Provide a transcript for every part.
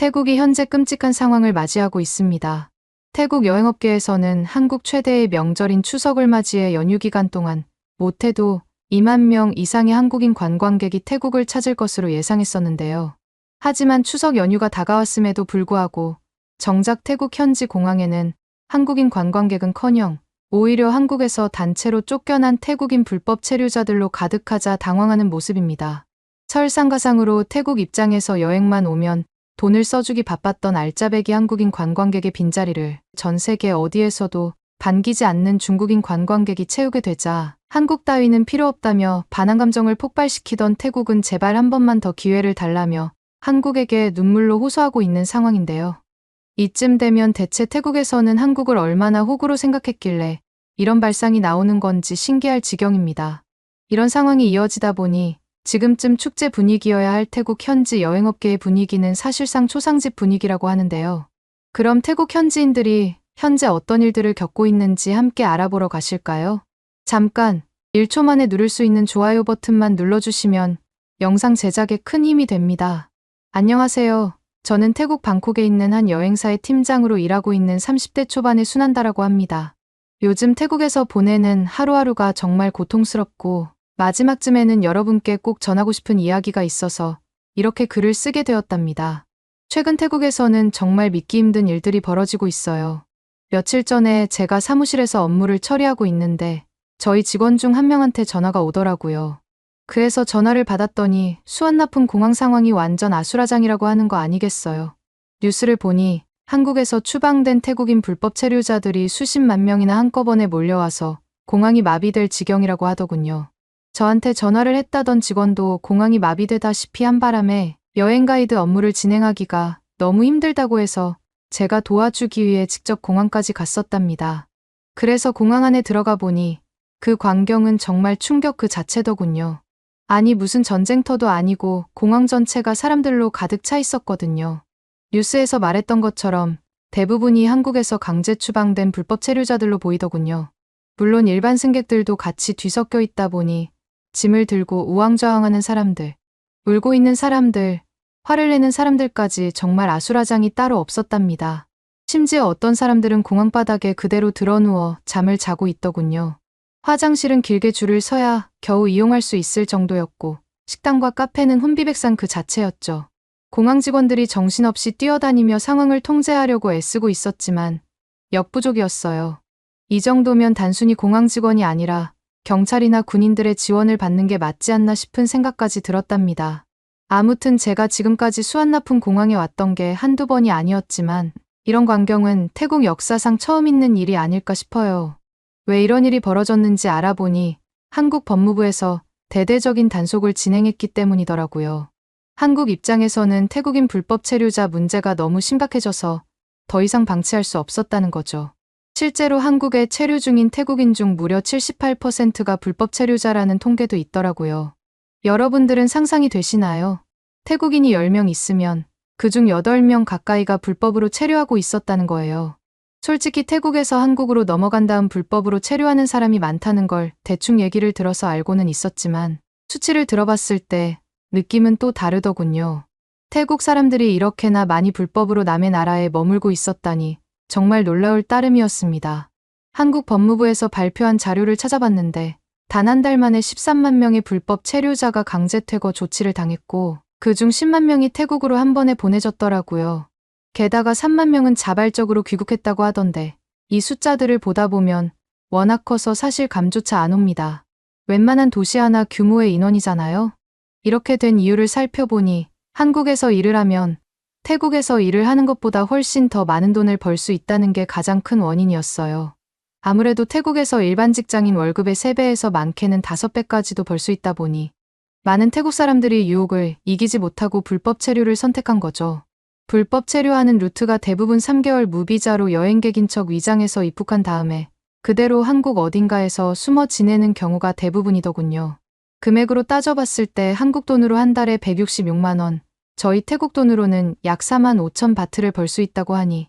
태국이 현재 끔찍한 상황을 맞이하고 있습니다. 태국 여행업계에서는 한국 최대의 명절인 추석을 맞이해 연휴 기간 동안 못해도 2만 명 이상의 한국인 관광객이 태국을 찾을 것으로 예상했었는데요. 하지만 추석 연휴가 다가왔음에도 불구하고 정작 태국 현지 공항에는 한국인 관광객은커녕 오히려 한국에서 단체로 쫓겨난 태국인 불법 체류자들로 가득하자 당황하는 모습입니다. 설상가상으로 태국 입장에서 여행만 오면 돈을 써주기 바빴던 알짜배기 한국인 관광객의 빈자리를 전 세계 어디에서도 반기지 않는 중국인 관광객이 채우게 되자 한국 따위는 필요 없다며 반항 감정을 폭발시키던 태국은 제발 한 번만 더 기회를 달라며 한국에게 눈물로 호소하고 있는 상황인데요. 이쯤 되면 대체 태국에서는 한국을 얼마나 호구로 생각했길래 이런 발상이 나오는 건지 신기할 지경입니다. 이런 상황이 이어지다 보니 지금쯤 축제 분위기여야 할 태국 현지 여행업계의 분위기는 사실상 초상집 분위기라고 하는데요. 그럼 태국 현지인들이 현재 어떤 일들을 겪고 있는지 함께 알아보러 가실까요? 잠깐 1초 만에 누를 수 있는 좋아요 버튼만 눌러주시면 영상 제작에 큰 힘이 됩니다. 안녕하세요. 저는 태국 방콕에 있는 한 여행사의 팀장으로 일하고 있는 30대 초반의 순한다라고 합니다. 요즘 태국에서 보내는 하루하루가 정말 고통스럽고 마지막쯤에는 여러분께 꼭 전하고 싶은 이야기가 있어서 이렇게 글을 쓰게 되었답니다. 최근 태국에서는 정말 믿기 힘든 일들이 벌어지고 있어요. 며칠 전에 제가 사무실에서 업무를 처리하고 있는데 저희 직원 중 한 명한테 전화가 오더라고요. 그래서 전화를 받았더니 수완나품 공항 상황이 완전 아수라장이라고 하는 거 아니겠어요. 뉴스를 보니 한국에서 추방된 태국인 불법 체류자들이 수십만 명이나 한꺼번에 몰려와서 공항이 마비될 지경이라고 하더군요. 저한테 전화를 했다던 직원도 공항이 마비되다시피 한 바람에 여행 가이드 업무를 진행하기가 너무 힘들다고 해서 제가 도와주기 위해 직접 공항까지 갔었답니다. 그래서 공항 안에 들어가 보니 그 광경은 정말 충격 그 자체더군요. 아니 무슨 전쟁터도 아니고 공항 전체가 사람들로 가득 차 있었거든요. 뉴스에서 말했던 것처럼 대부분이 한국에서 강제 추방된 불법 체류자들로 보이더군요. 물론 일반 승객들도 같이 뒤섞여 있다 보니 짐을 들고 우왕좌왕하는 사람들, 울고 있는 사람들, 화를 내는 사람들까지 정말 아수라장이 따로 없었답니다. 심지어 어떤 사람들은 공항 바닥에 그대로 드러누워 잠을 자고 있더군요. 화장실은 길게 줄을 서야 겨우 이용할 수 있을 정도였고 식당과 카페는 혼비백산 그 자체였죠. 공항 직원들이 정신없이 뛰어다니며 상황을 통제하려고 애쓰고 있었지만 역부족이었어요. 이 정도면 단순히 공항 직원이 아니라 경찰이나 군인들의 지원을 받는 게 맞지 않나 싶은 생각까지 들었답니다. 아무튼 제가 지금까지 수완나품 공항에 왔던 게 한두 번이 아니었지만 이런 광경은 태국 역사상 처음 있는 일이 아닐까 싶어요. 왜 이런 일이 벌어졌는지 알아보니 한국 법무부에서 대대적인 단속을 진행했기 때문이더라고요. 한국 입장에서는 태국인 불법 체류자 문제가 너무 심각해져서 더 이상 방치할 수 없었다는 거죠. 실제로 한국에 체류 중인 태국인 중 무려 78%가 불법 체류자라는 통계도 있더라고요. 여러분들은 상상이 되시나요? 태국인이 10명 있으면 그중 8명 가까이가 불법으로 체류하고 있었다는 거예요. 솔직히 태국에서 한국으로 넘어간 다음 불법으로 체류하는 사람이 많다는 걸 대충 얘기를 들어서 알고는 있었지만 수치를 들어봤을 때 느낌은 또 다르더군요. 태국 사람들이 이렇게나 많이 불법으로 남의 나라에 머물고 있었다니 정말 놀라울 따름이었습니다. 한국 법무부에서 발표한 자료를 찾아봤는데 단 한 달 만에 13만 명의 불법 체류자가 강제 퇴거 조치를 당했고 그중 10만 명이 태국으로 한 번에 보내졌더라고요. 게다가 3만 명은 자발적으로 귀국했다고 하던데 이 숫자들을 보다 보면 워낙 커서 사실 감조차 안 옵니다. 웬만한 도시 하나 규모의 인원이잖아요. 이렇게 된 이유를 살펴보니 한국에서 일을 하면 태국에서 일을 하는 것보다 훨씬 더 많은 돈을 벌 수 있다는 게 가장 큰 원인이었어요. 아무래도 태국에서 일반 직장인 월급의 3배에서 많게는 5배까지도 벌 수 있다 보니 많은 태국 사람들이 유혹을 이기지 못하고 불법 체류를 선택한 거죠. 불법 체류하는 루트가 대부분 3개월 무비자로 여행객인 척 위장해서 입국한 다음에 그대로 한국 어딘가에서 숨어 지내는 경우가 대부분이더군요. 금액으로 따져봤을 때 한국 돈으로 한 달에 166만 원, 저희 태국 돈으로는 약 4만 5천 바트를 벌 수 있다고 하니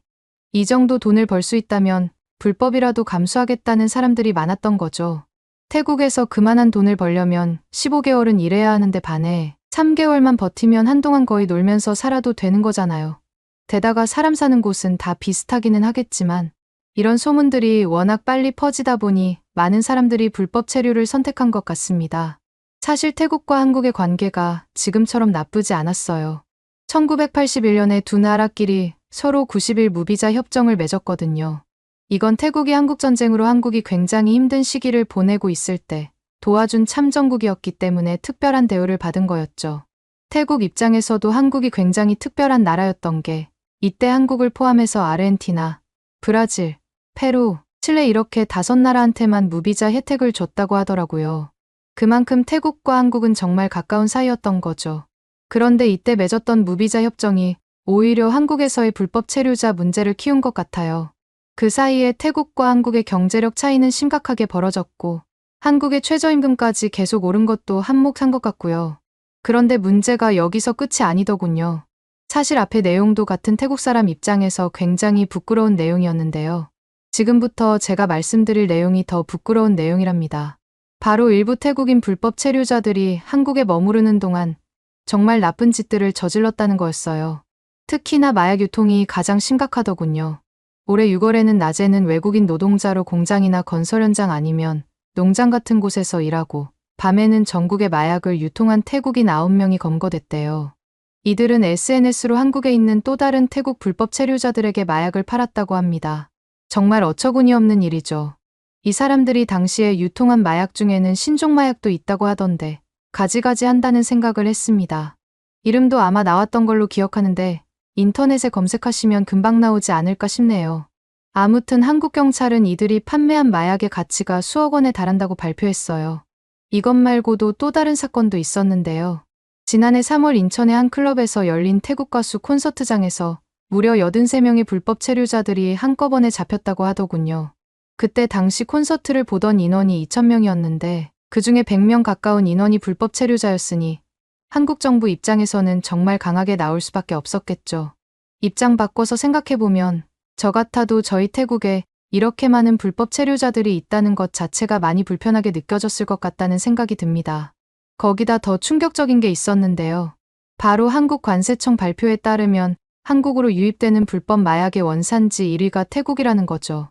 이 정도 돈을 벌 수 있다면 불법이라도 감수하겠다는 사람들이 많았던 거죠. 태국에서 그만한 돈을 벌려면 15개월은 일해야 하는데 반해 3개월만 버티면 한동안 거의 놀면서 살아도 되는 거잖아요. 게다가 사람 사는 곳은 다 비슷하기는 하겠지만 이런 소문들이 워낙 빨리 퍼지다 보니 많은 사람들이 불법 체류를 선택한 것 같습니다. 사실 태국과 한국의 관계가 지금처럼 나쁘지 않았어요. 1981년에 두 나라끼리 서로 90일 무비자 협정을 맺었거든요. 이건 태국이 한국전쟁으로 한국이 굉장히 힘든 시기를 보내고 있을 때 도와준 참전국이었기 때문에 특별한 대우를 받은 거였죠. 태국 입장에서도 한국이 굉장히 특별한 나라였던 게 이때 한국을 포함해서 아르헨티나, 브라질, 페루, 칠레 이렇게 다섯 나라한테만 무비자 혜택을 줬다고 하더라고요. 그만큼 태국과 한국은 정말 가까운 사이였던 거죠. 그런데 이때 맺었던 무비자 협정이 오히려 한국에서의 불법 체류자 문제를 키운 것 같아요. 그 사이에 태국과 한국의 경제력 차이는 심각하게 벌어졌고 한국의 최저임금까지 계속 오른 것도 한몫한 것 같고요. 그런데 문제가 여기서 끝이 아니더군요. 사실 앞의 내용도 같은 태국 사람 입장에서 굉장히 부끄러운 내용이었는데요. 지금부터 제가 말씀드릴 내용이 더 부끄러운 내용이랍니다. 바로 일부 태국인 불법 체류자들이 한국에 머무르는 동안 정말 나쁜 짓들을 저질렀다는 거였어요. 특히나 마약 유통이 가장 심각하더군요. 올해 6월에는 낮에는 외국인 노동자로 공장이나 건설 현장 아니면 농장 같은 곳에서 일하고 밤에는 전국에 마약을 유통한 태국인 9명이 검거됐대요. 이들은 SNS로 한국에 있는 또 다른 태국 불법 체류자들에게 마약을 팔았다고 합니다. 정말 어처구니 없는 일이죠. 이 사람들이 당시에 유통한 마약 중에는 신종 마약도 있다고 하던데 가지가지 한다는 생각을 했습니다. 이름도 아마 나왔던 걸로 기억하는데 인터넷에 검색하시면 금방 나오지 않을까 싶네요. 아무튼 한국 경찰은 이들이 판매한 마약의 가치가 수억 원에 달한다고 발표했어요. 이것 말고도 또 다른 사건도 있었는데요. 지난해 3월 인천의 한 클럽에서 열린 태국 가수 콘서트장에서 무려 83명의 불법 체류자들이 한꺼번에 잡혔다고 하더군요. 그때 당시 콘서트를 보던 인원이 2,000명이었는데 그 중에 100명 가까운 인원이 불법 체류자였으니 한국 정부 입장에서는 정말 강하게 나올 수밖에 없었겠죠. 입장 바꿔서 생각해보면 저 같아도 저희 태국에 이렇게 많은 불법 체류자들이 있다는 것 자체가 많이 불편하게 느껴졌을 것 같다는 생각이 듭니다. 거기다 더 충격적인 게 있었는데요. 바로 한국 관세청 발표에 따르면 한국으로 유입되는 불법 마약의 원산지 1위가 태국이라는 거죠.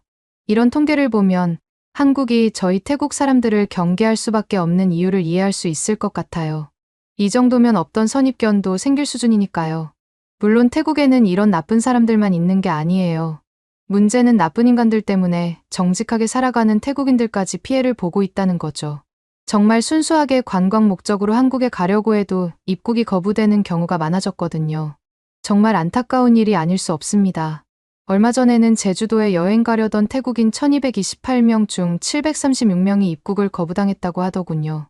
이런 통계를 보면 한국이 저희 태국 사람들을 경계할 수밖에 없는 이유를 이해할 수 있을 것 같아요. 이 정도면 없던 선입견도 생길 수준이니까요. 물론 태국에는 이런 나쁜 사람들만 있는 게 아니에요. 문제는 나쁜 인간들 때문에 정직하게 살아가는 태국인들까지 피해를 보고 있다는 거죠. 정말 순수하게 관광 목적으로 한국에 가려고 해도 입국이 거부되는 경우가 많아졌거든요. 정말 안타까운 일이 아닐 수 없습니다. 얼마 전에는 제주도에 여행 가려던 태국인 1228명 중 736명이 입국을 거부당했다고 하더군요.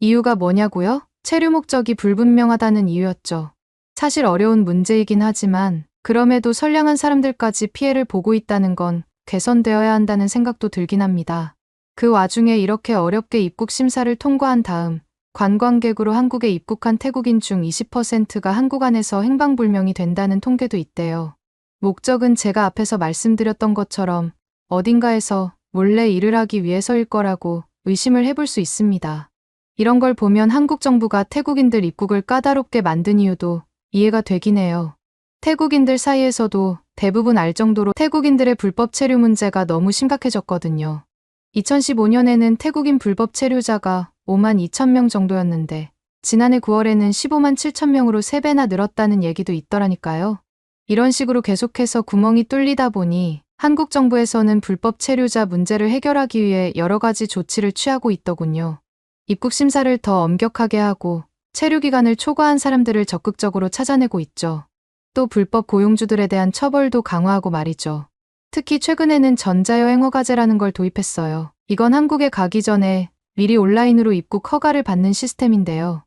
이유가 뭐냐고요? 체류 목적이 불분명하다는 이유였죠. 사실 어려운 문제이긴 하지만 그럼에도 선량한 사람들까지 피해를 보고 있다는 건 개선되어야 한다는 생각도 들긴 합니다. 그 와중에 이렇게 어렵게 입국 심사를 통과한 다음 관광객으로 한국에 입국한 태국인 중 20%가 한국 안에서 행방불명이 된다는 통계도 있대요. 목적은 제가 앞에서 말씀드렸던 것처럼 어딘가에서 몰래 일을 하기 위해서일 거라고 의심을 해볼 수 있습니다. 이런 걸 보면 한국 정부가 태국인들 입국을 까다롭게 만든 이유도 이해가 되긴 해요. 태국인들 사이에서도 대부분 알 정도로 태국인들의 불법 체류 문제가 너무 심각해졌거든요. 2015년에는 태국인 불법 체류자가 5만 2천 명 정도였는데 지난해 9월에는 15만 7천 명으로 3배나 늘었다는 얘기도 있더라니까요. 이런 식으로 계속해서 구멍이 뚫리다 보니 한국 정부에서는 불법 체류자 문제를 해결하기 위해 여러 가지 조치를 취하고 있더군요. 입국 심사를 더 엄격하게 하고 체류 기간을 초과한 사람들을 적극적으로 찾아내고 있죠. 또 불법 고용주들에 대한 처벌도 강화하고 말이죠. 특히 최근에는 전자여행 허가제라는 걸 도입했어요. 이건 한국에 가기 전에 미리 온라인으로 입국 허가를 받는 시스템인데요.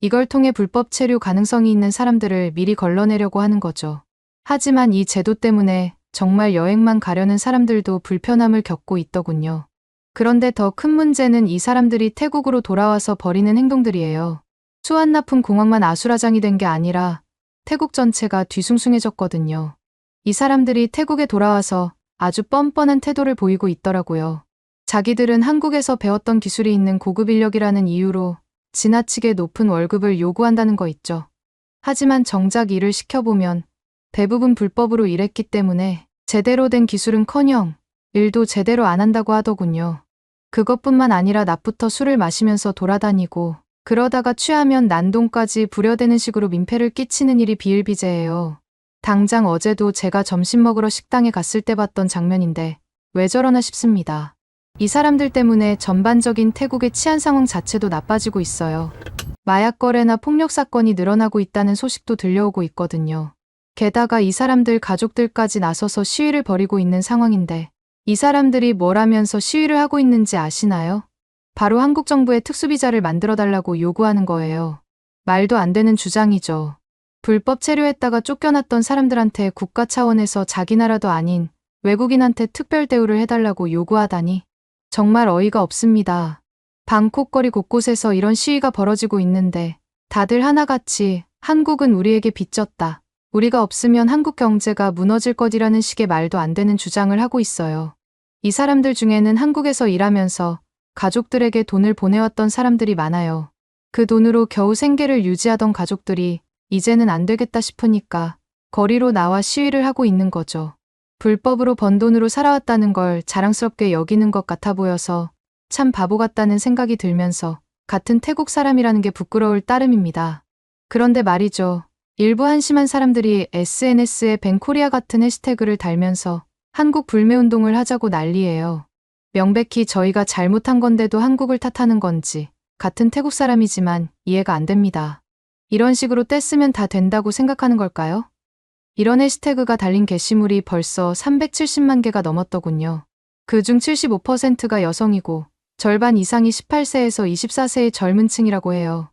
이걸 통해 불법 체류 가능성이 있는 사람들을 미리 걸러내려고 하는 거죠. 하지만 이 제도 때문에 정말 여행만 가려는 사람들도 불편함을 겪고 있더군요. 그런데 더 큰 문제는 이 사람들이 태국으로 돌아와서 벌이는 행동들이에요. 수완나품 공항만 아수라장이 된 게 아니라 태국 전체가 뒤숭숭해졌거든요. 이 사람들이 태국에 돌아와서 아주 뻔뻔한 태도를 보이고 있더라고요. 자기들은 한국에서 배웠던 기술이 있는 고급 인력이라는 이유로 지나치게 높은 월급을 요구한다는 거 있죠. 하지만 정작 일을 시켜보면 대부분 불법으로 일했기 때문에 제대로 된 기술은커녕 일도 제대로 안 한다고 하더군요. 그것뿐만 아니라 낮부터 술을 마시면서 돌아다니고 그러다가 취하면 난동까지 부려대는 식으로 민폐를 끼치는 일이 비일비재해요. 당장 어제도 제가 점심 먹으러 식당에 갔을 때 봤던 장면인데 왜 저러나 싶습니다. 이 사람들 때문에 전반적인 태국의 치안 상황 자체도 나빠지고 있어요. 마약 거래나 폭력 사건이 늘어나고 있다는 소식도 들려오고 있거든요. 게다가 이 사람들 가족들까지 나서서 시위를 벌이고 있는 상황인데 이 사람들이 뭘 하면서 시위를 하고 있는지 아시나요? 바로 한국 정부의 특수비자를 만들어 달라고 요구하는 거예요. 말도 안 되는 주장이죠. 불법 체류했다가 쫓겨났던 사람들한테 국가 차원에서 자기 나라도 아닌 외국인한테 특별 대우를 해달라고 요구하다니 정말 어이가 없습니다. 방콕 거리 곳곳에서 이런 시위가 벌어지고 있는데 다들 하나같이 한국은 우리에게 빚졌다. 우리가 없으면 한국 경제가 무너질 것이라는 식의 말도 안 되는 주장을 하고 있어요. 이 사람들 중에는 한국에서 일하면서 가족들에게 돈을 보내왔던 사람들이 많아요. 그 돈으로 겨우 생계를 유지하던 가족들이 이제는 안 되겠다 싶으니까 거리로 나와 시위를 하고 있는 거죠. 불법으로 번 돈으로 살아왔다는 걸 자랑스럽게 여기는 것 같아 보여서 참 바보 같다는 생각이 들면서 같은 태국 사람이라는 게 부끄러울 따름입니다. 그런데 말이죠. 일부 한심한 사람들이 SNS에 뱅코리아 같은 해시태그를 달면서 한국 불매운동을 하자고 난리예요. 명백히 저희가 잘못한 건데도 한국을 탓하는 건지 같은 태국 사람이지만 이해가 안 됩니다. 이런 식으로 떼쓰면 다 된다고 생각하는 걸까요? 이런 해시태그가 달린 게시물이 벌써 370만 개가 넘었더군요. 그중 75%가 여성이고 절반 이상이 18세에서 24세의 젊은 층이라고 해요.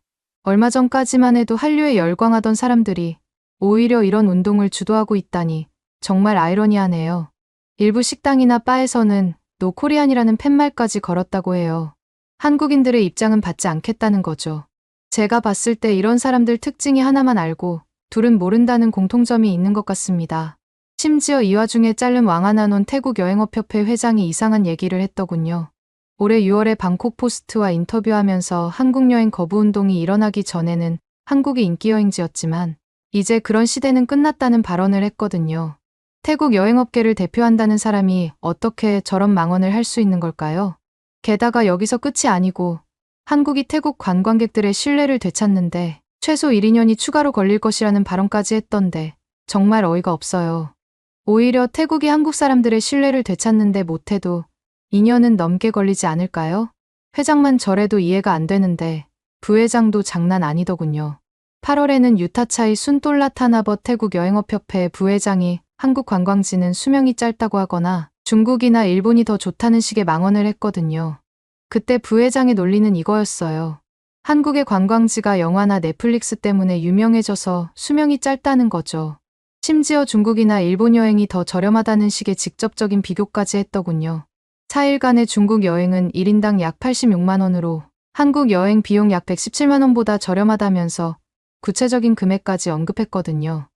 얼마 전까지만 해도 한류에 열광하던 사람들이 오히려 이런 운동을 주도하고 있다니 정말 아이러니하네요. 일부 식당이나 바에서는 노코리안이라는 팻말까지 걸었다고 해요. 한국인들의 입장은 받지 않겠다는 거죠. 제가 봤을 때 이런 사람들 특징이 하나만 알고 둘은 모른다는 공통점이 있는 것 같습니다. 심지어 이 와중에 자른 왕하나논 태국 여행업협회 회장이 이상한 얘기를 했더군요. 올해 6월에 방콕 포스트와 인터뷰하면서 한국 여행 거부 운동이 일어나기 전에는 한국이 인기 여행지였지만 이제 그런 시대는 끝났다는 발언을 했거든요. 태국 여행업계를 대표한다는 사람이 어떻게 저런 망언을 할 수 있는 걸까요? 게다가 여기서 끝이 아니고 한국이 태국 관광객들의 신뢰를 되찾는데 최소 1, 2년이 추가로 걸릴 것이라는 발언까지 했던데 정말 어이가 없어요. 오히려 태국이 한국 사람들의 신뢰를 되찾는데 못해도 2년은 넘게 걸리지 않을까요? 회장만 저래도 이해가 안 되는데 부회장도 장난 아니더군요. 8월에는 유타차이 순돌라타나버 태국 여행업협회 부회장이 한국 관광지는 수명이 짧다고 하거나 중국이나 일본이 더 좋다는 식의 망언을 했거든요. 그때 부회장의 논리는 이거였어요. 한국의 관광지가 영화나 넷플릭스 때문에 유명해져서 수명이 짧다는 거죠. 심지어 중국이나 일본 여행이 더 저렴하다는 식의 직접적인 비교까지 했더군요. 4일간의 중국 여행은 1인당 약 86만원으로 한국 여행 비용 약 117만원보다 저렴하다면서 구체적인 금액까지 언급했거든요.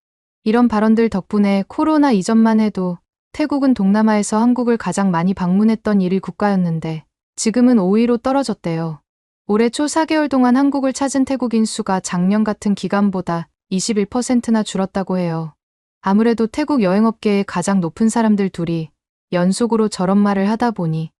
이런 발언들 덕분에 코로나 이전만 해도 태국은 동남아에서 한국을 가장 많이 방문했던 1위 국가였는데 지금은 5위로 떨어졌대요. 올해 초 4개월 동안 한국을 찾은 태국인 수가 작년 같은 기간보다 21%나 줄었다고 해요. 아무래도 태국 여행업계의 가장 높은 사람들 둘이 연속으로 저런 말을 하다 보니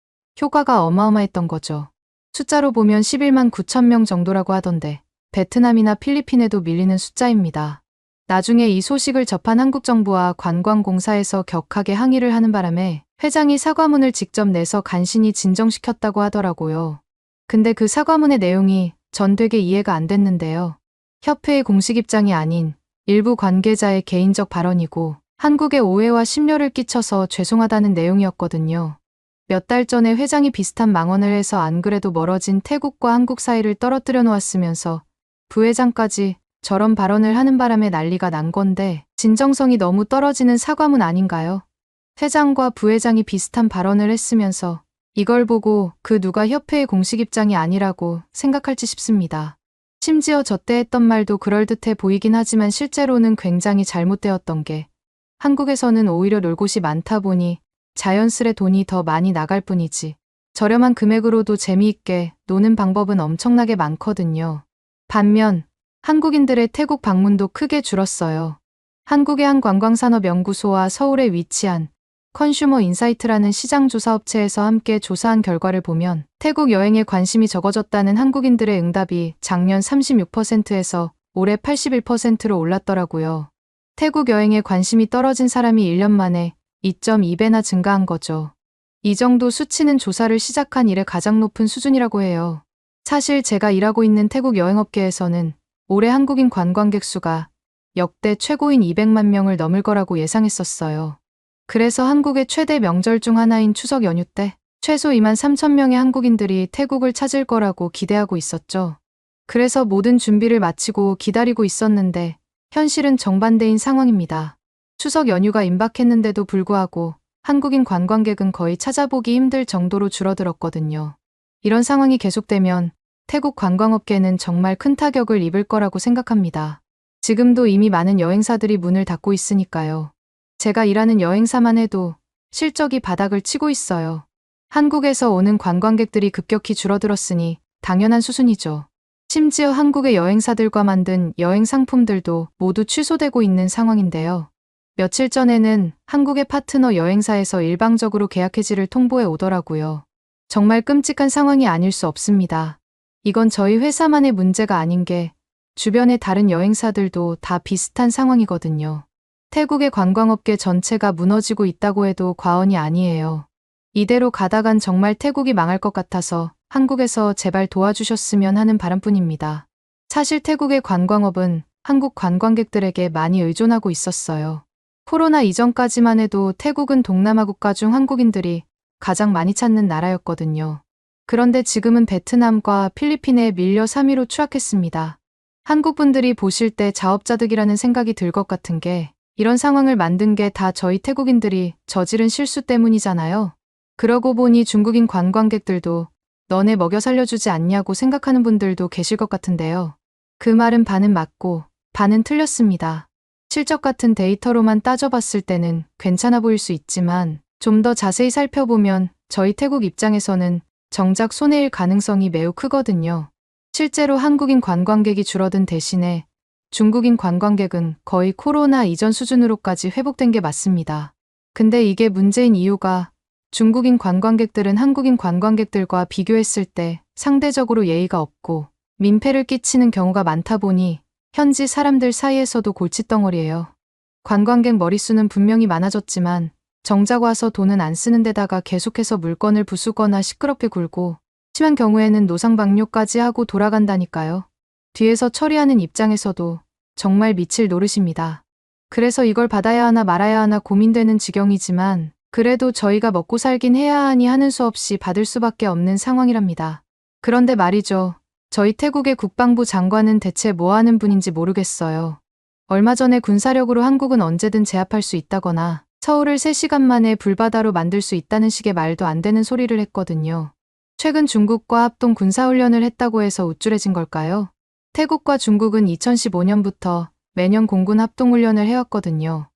효과가 어마어마했던 거죠. 숫자로 보면 11만 9천 명 정도라고 하던데 베트남이나 필리핀에도 밀리는 숫자입니다. 나중에 이 소식을 접한 한국 정부와 관광공사에서 격하게 항의를 하는 바람에 회장이 사과문을 직접 내서 간신히 진정시켰다고 하더라고요. 근데 그 사과문의 내용이 전 되게 이해가 안 됐는데요. 협회의 공식 입장이 아닌 일부 관계자의 개인적 발언이고 한국에 오해와 심려를 끼쳐서 죄송하다는 내용이었거든요. 몇 달 전에 회장이 비슷한 망언을 해서 안 그래도 멀어진 태국과 한국 사이를 떨어뜨려 놓았으면서 부회장까지 저런 발언을 하는 바람에 난리가 난 건데 진정성이 너무 떨어지는 사과문 아닌가요? 회장과 부회장이 비슷한 발언을 했으면서 이걸 보고 그 누가 협회의 공식 입장이 아니라고 생각할지 싶습니다. 심지어 저때 했던 말도 그럴듯해 보이긴 하지만 실제로는 굉장히 잘못되었던 게 한국에서는 오히려 놀 곳이 많다 보니 자연스레 돈이 더 많이 나갈 뿐이지 저렴한 금액으로도 재미있게 노는 방법은 엄청나게 많거든요. 반면 한국인들의 태국 방문도 크게 줄었어요. 한국의 한 관광산업연구소와 서울에 위치한 컨슈머 인사이트라는 시장조사업체에서 함께 조사한 결과를 보면 태국 여행에 관심이 적어졌다는 한국인들의 응답이 작년 36%에서 올해 81%로 올랐더라고요. 태국 여행에 관심이 떨어진 사람이 1년 만에 2.2배나 증가한 거죠. 이 정도 수치는 조사를 시작한 이래 가장 높은 수준이라고 해요. 사실 제가 일하고 있는 태국 여행업계에서는 올해 한국인 관광객 수가 역대 최고인 200만 명을 넘을 거라고 예상했었어요. 그래서 한국의 최대 명절 중 하나인 추석 연휴 때 최소 2만 3천 명의 한국인들이 태국을 찾을 거라고 기대하고 있었죠. 그래서 모든 준비를 마치고 기다리고 있었는데 현실은 정반대인 상황입니다. 추석 연휴가 임박했는데도 불구하고 한국인 관광객은 거의 찾아보기 힘들 정도로 줄어들었거든요. 이런 상황이 계속되면 태국 관광업계는 정말 큰 타격을 입을 거라고 생각합니다. 지금도 이미 많은 여행사들이 문을 닫고 있으니까요. 제가 일하는 여행사만 해도 실적이 바닥을 치고 있어요. 한국에서 오는 관광객들이 급격히 줄어들었으니 당연한 수순이죠. 심지어 한국의 여행사들과 만든 여행 상품들도 모두 취소되고 있는 상황인데요. 며칠 전에는 한국의 파트너 여행사에서 일방적으로 계약 해지를 통보해 오더라고요. 정말 끔찍한 상황이 아닐 수 없습니다. 이건 저희 회사만의 문제가 아닌 게 주변의 다른 여행사들도 다 비슷한 상황이거든요. 태국의 관광업계 전체가 무너지고 있다고 해도 과언이 아니에요. 이대로 가다간 정말 태국이 망할 것 같아서 한국에서 제발 도와주셨으면 하는 바람뿐입니다. 사실 태국의 관광업은 한국 관광객들에게 많이 의존하고 있었어요. 코로나 이전까지만 해도 태국은 동남아 국가 중 한국인들이 가장 많이 찾는 나라였거든요. 그런데 지금은 베트남과 필리핀에 밀려 3위로 추락했습니다. 한국 분들이 보실 때 자업자득이라는 생각이 들 것 같은 게 이런 상황을 만든 게 다 저희 태국인들이 저지른 실수 때문이잖아요. 그러고 보니 중국인 관광객들도 너네 먹여 살려주지 않냐고 생각하는 분들도 계실 것 같은데요. 그 말은 반은 맞고 반은 틀렸습니다. 실적 같은 데이터로만 따져봤을 때는 괜찮아 보일 수 있지만 좀 더 자세히 살펴보면 저희 태국 입장에서는 정작 손해일 가능성이 매우 크거든요. 실제로 한국인 관광객이 줄어든 대신에 중국인 관광객은 거의 코로나 이전 수준으로까지 회복된 게 맞습니다. 근데 이게 문제인 이유가 중국인 관광객들은 한국인 관광객들과 비교했을 때 상대적으로 예의가 없고 민폐를 끼치는 경우가 많다 보니 현지 사람들 사이에서도 골칫덩어리예요. 관광객 머릿수는 분명히 많아졌지만 정작 와서 돈은 안 쓰는 데다가 계속해서 물건을 부수거나 시끄럽게 굴고 심한 경우에는 노상방뇨까지 하고 돌아간다니까요. 뒤에서 처리하는 입장에서도 정말 미칠 노릇입니다. 그래서 이걸 받아야 하나 말아야 하나 고민되는 지경이지만 그래도 저희가 먹고 살긴 해야 하니 하는 수 없이 받을 수밖에 없는 상황이랍니다. 그런데 말이죠. 저희 태국의 국방부 장관은 대체 뭐 하는 분인지 모르겠어요. 얼마 전에 군사력으로 한국은 언제든 제압할 수 있다거나 서울을 3시간 만에 불바다로 만들 수 있다는 식의 말도 안 되는 소리를 했거든요. 최근 중국과 합동 군사훈련을 했다고 해서 우쭐해진 걸까요? 태국과 중국은 2015년부터 매년 공군 합동훈련을 해왔거든요.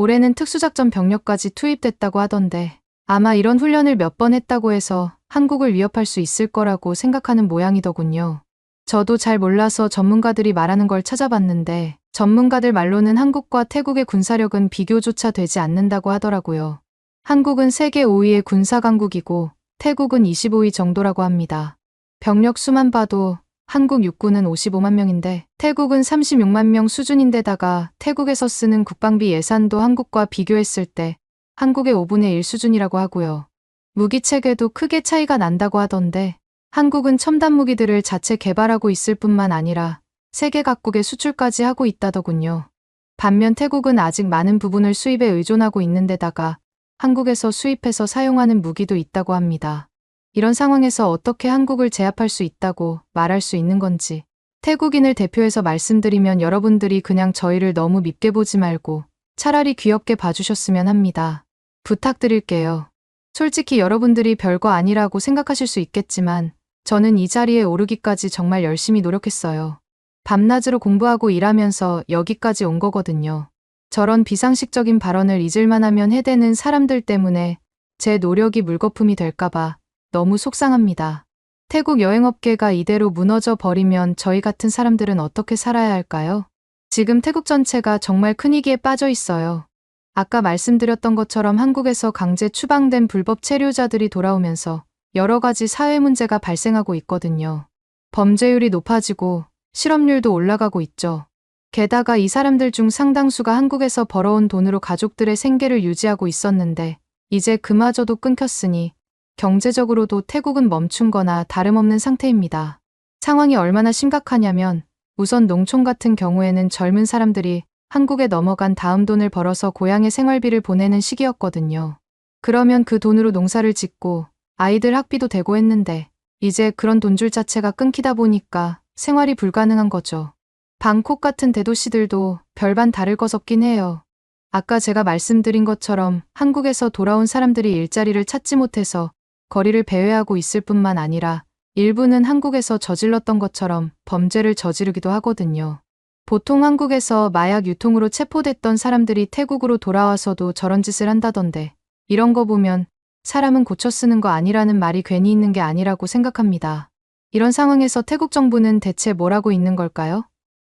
올해는 특수작전 병력까지 투입됐다고 하던데 아마 이런 훈련을 몇 번 했다고 해서 한국을 위협할 수 있을 거라고 생각하는 모양이더군요. 저도 잘 몰라서 전문가들이 말하는 걸 찾아봤는데 전문가들 말로는 한국과 태국의 군사력은 비교조차 되지 않는다고 하더라고요. 한국은 세계 5위의 군사강국이고 태국은 25위 정도라고 합니다. 병력 수만 봐도 한국 육군은 55만 명인데 태국은 36만 명 수준인데다가 태국에서 쓰는 국방비 예산도 한국과 비교했을 때 한국의 5분의 1 수준이라고 하고요. 무기 체계도 크게 차이가 난다고 하던데 한국은 첨단 무기들을 자체 개발하고 있을 뿐만 아니라 세계 각국에 수출까지 하고 있다더군요. 반면 태국은 아직 많은 부분을 수입에 의존하고 있는데다가 한국에서 수입해서 사용하는 무기도 있다고 합니다. 이런 상황에서 어떻게 한국을 제압할 수 있다고 말할 수 있는 건지 태국인을 대표해서 말씀드리면 여러분들이 그냥 저희를 너무 밉게 보지 말고 차라리 귀엽게 봐주셨으면 합니다. 부탁드릴게요. 솔직히 여러분들이 별거 아니라고 생각하실 수 있겠지만 저는 이 자리에 오르기까지 정말 열심히 노력했어요. 밤낮으로 공부하고 일하면서 여기까지 온 거거든요. 저런 비상식적인 발언을 잊을만 하면 해대는 사람들 때문에 제 노력이 물거품이 될까봐 너무 속상합니다. 태국 여행업계가 이대로 무너져 버리면 저희 같은 사람들은 어떻게 살아야 할까요? 지금 태국 전체가 정말 큰 위기에 빠져 있어요. 아까 말씀드렸던 것처럼 한국에서 강제 추방된 불법 체류자들이 돌아오면서 여러 가지 사회 문제가 발생하고 있거든요. 범죄율이 높아지고 실업률도 올라가고 있죠. 게다가 이 사람들 중 상당수가 한국에서 벌어온 돈으로 가족들의 생계를 유지하고 있었는데 이제 그마저도 끊겼으니 경제적으로도 태국은 멈춘 거나 다름없는 상태입니다. 상황이 얼마나 심각하냐면 우선 농촌 같은 경우에는 젊은 사람들이 한국에 넘어간 다음 돈을 벌어서 고향에 생활비를 보내는 시기였거든요. 그러면 그 돈으로 농사를 짓고 아이들 학비도 되고 했는데 이제 그런 돈줄 자체가 끊기다 보니까 생활이 불가능한 거죠. 방콕 같은 대도시들도 별반 다를 것 없긴 해요. 아까 제가 말씀드린 것처럼 한국에서 돌아온 사람들이 일자리를 찾지 못해서 거리를 배회하고 있을 뿐만 아니라 일부는 한국에서 저질렀던 것처럼 범죄를 저지르기도 하거든요. 보통 한국에서 마약 유통으로 체포됐던 사람들이 태국으로 돌아와서도 저런 짓을 한다던데 이런 거 보면 사람은 고쳐 쓰는 거 아니라는 말이 괜히 있는 게 아니라고 생각합니다. 이런 상황에서 태국 정부는 대체 뭘 하고 있는 걸까요?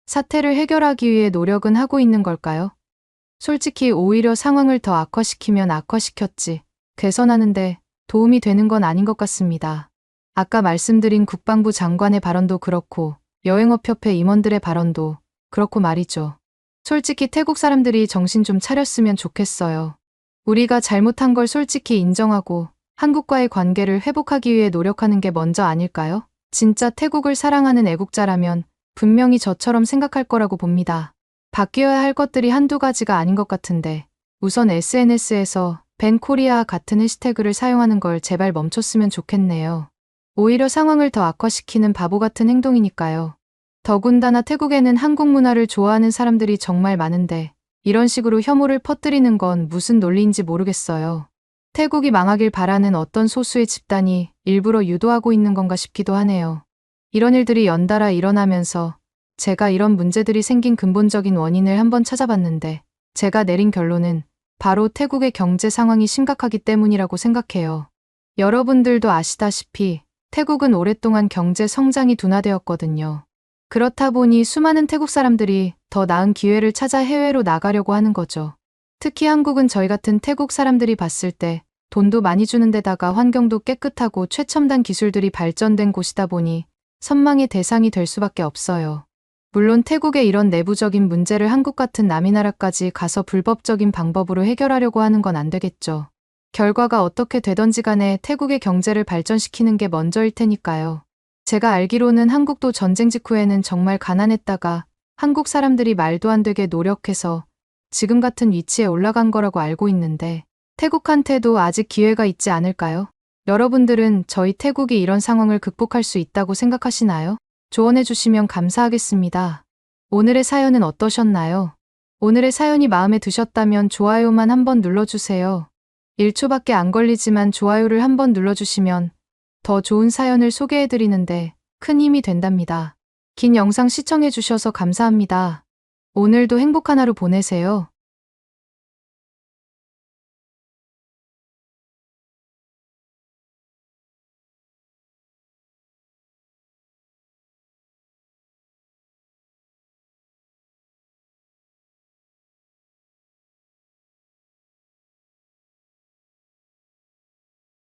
사태를 해결하기 위해 노력은 하고 있는 걸까요? 솔직히 오히려 상황을 더 악화시키면 악화시켰지. 개선하는데 도움이 되는 건 아닌 것 같습니다. 아까 말씀드린 국방부 장관의 발언도 그렇고 여행업협회 임원들의 발언도 그렇고 말이죠. 솔직히 태국 사람들이 정신 좀 차렸으면 좋겠어요. 우리가 잘못한 걸 솔직히 인정하고 한국과의 관계를 회복하기 위해 노력하는 게 먼저 아닐까요? 진짜 태국을 사랑하는 애국자라면 분명히 저처럼 생각할 거라고 봅니다. 바뀌어야 할 것들이 한두 가지가 아닌 것 같은데 우선 SNS에서 벤 코리아 같은 해시태그를 사용하는 걸 제발 멈췄으면 좋겠네요. 오히려 상황을 더 악화시키는 바보 같은 행동이니까요. 더군다나 태국에는 한국 문화를 좋아하는 사람들이 정말 많은데 이런 식으로 혐오를 퍼뜨리는 건 무슨 논리인지 모르겠어요. 태국이 망하길 바라는 어떤 소수의 집단이 일부러 유도하고 있는 건가 싶기도 하네요. 이런 일들이 연달아 일어나면서 제가 이런 문제들이 생긴 근본적인 원인을 한번 찾아봤는데 제가 내린 결론은 바로 태국의 경제 상황이 심각하기 때문이라고 생각해요. 여러분들도 아시다시피 태국은 오랫동안 경제 성장이 둔화되었거든요. 그렇다 보니 수많은 태국 사람들이 더 나은 기회를 찾아 해외로 나가려고 하는 거죠. 특히 한국은 저희 같은 태국 사람들이 봤을 때 돈도 많이 주는 데다가 환경도 깨끗하고 최첨단 기술들이 발전된 곳이다 보니 선망의 대상이 될 수밖에 없어요. 물론 태국의 이런 내부적인 문제를 한국 같은 남이 나라까지 가서 불법적인 방법으로 해결하려고 하는 건 안 되겠죠. 결과가 어떻게 되던지 간에 태국의 경제를 발전시키는 게 먼저일 테니까요. 제가 알기로는 한국도 전쟁 직후에는 정말 가난했다가 한국 사람들이 말도 안 되게 노력해서 지금 같은 위치에 올라간 거라고 알고 있는데 태국한테도 아직 기회가 있지 않을까요? 여러분들은 저희 태국이 이런 상황을 극복할 수 있다고 생각하시나요? 조언해 주시면 감사하겠습니다. 오늘의 사연은 어떠셨나요? 오늘의 사연이 마음에 드셨다면 좋아요만 한번 눌러주세요. 1초밖에 안 걸리지만 좋아요를 한번 눌러주시면 더 좋은 사연을 소개해드리는데 큰 힘이 된답니다. 긴 영상 시청해주셔서 감사합니다. 오늘도 행복한 하루 보내세요.